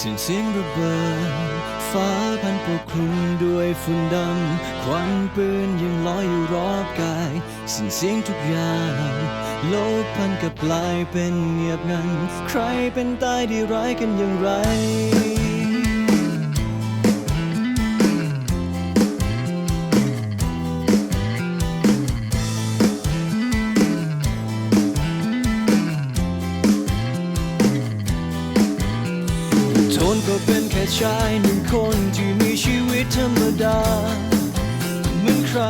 สิ้นเสียงระเบิดฟ้าพันปกคลุมด้วยฝุ่นดำควันปืนยังลอยอยู่รอบกาย สิ้นเสียงทุกอย่างโลกพันกับกลายเป็นเงียบงัน ใครเป็นตายดีร้ายกันอย่างไร โทนก็เป็นแค่ชายหนึ่งคนที่มีชีวิตธรรมดา เหมือนใคร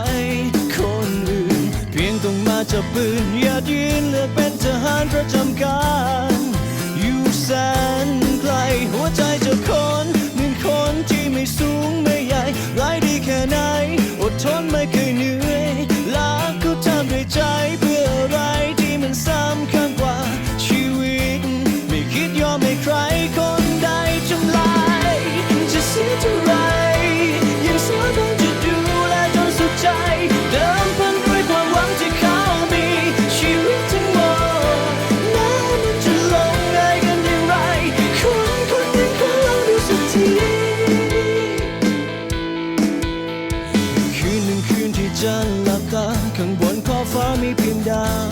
คนอื่น เพียงต้องมาจับปืนอย่ายืนเลือกเป็นทหารประจำการ อยู่แสนไกลหัวใจจะคนหนึ่งคนที่ไม่สูงไม่ใหญ่ร้ายดีแค่ไหน อดทนไม่เคยเหนื่อยลาก็ทำด้วยใจเพื่ออะไรที่มันสำคัญกว่าชีวิต ไม่คิดยอมให้ใคร คืนที่จะหลับตา ข้างบนขอบฟ้ามีเพียงดาว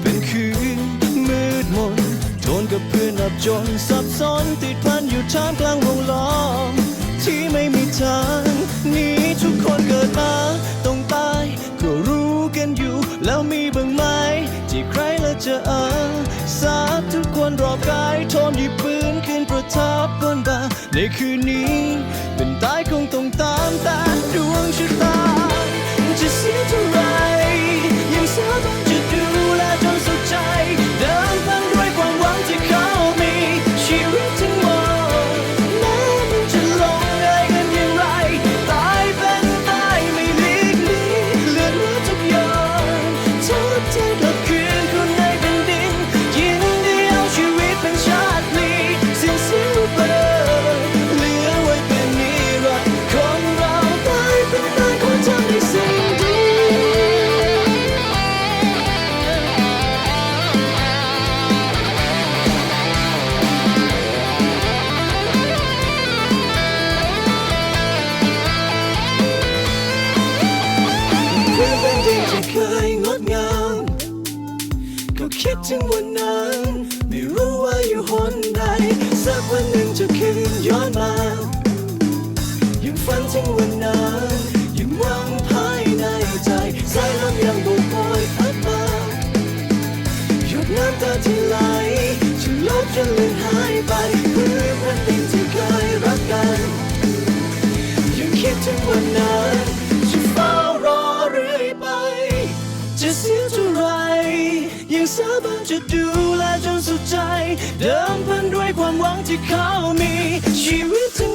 เป็นคืนมืดมนโทนกับเพื่อนอับจนสับสนติดพันอยู่ท่ามกลางวงล้อมที่ไม่มีทางหนี้ทุกคนเกิดมาต้องตายก็รู้กันอยู่ แล้วมีบ้างไหมที่ใครละจะอาสาทุกคนรอบกายทนหยิบปืนขึ้นประทับบนบ่าในคืนนี้ เป็นตายคงต้องตามต่ด ที่ไหลจะลบจะเลือนหายไปเพื่อแผ่นดินที่เคยรักกันยังคิดถึงวันนั้นจะเฝ้ารอเรื่อยไป จะเสียเท่าไรยังสามารถจะดูแลจนสุดใจ เดิมพันด้วยความหวังที่เขามีชีวิตทั้ง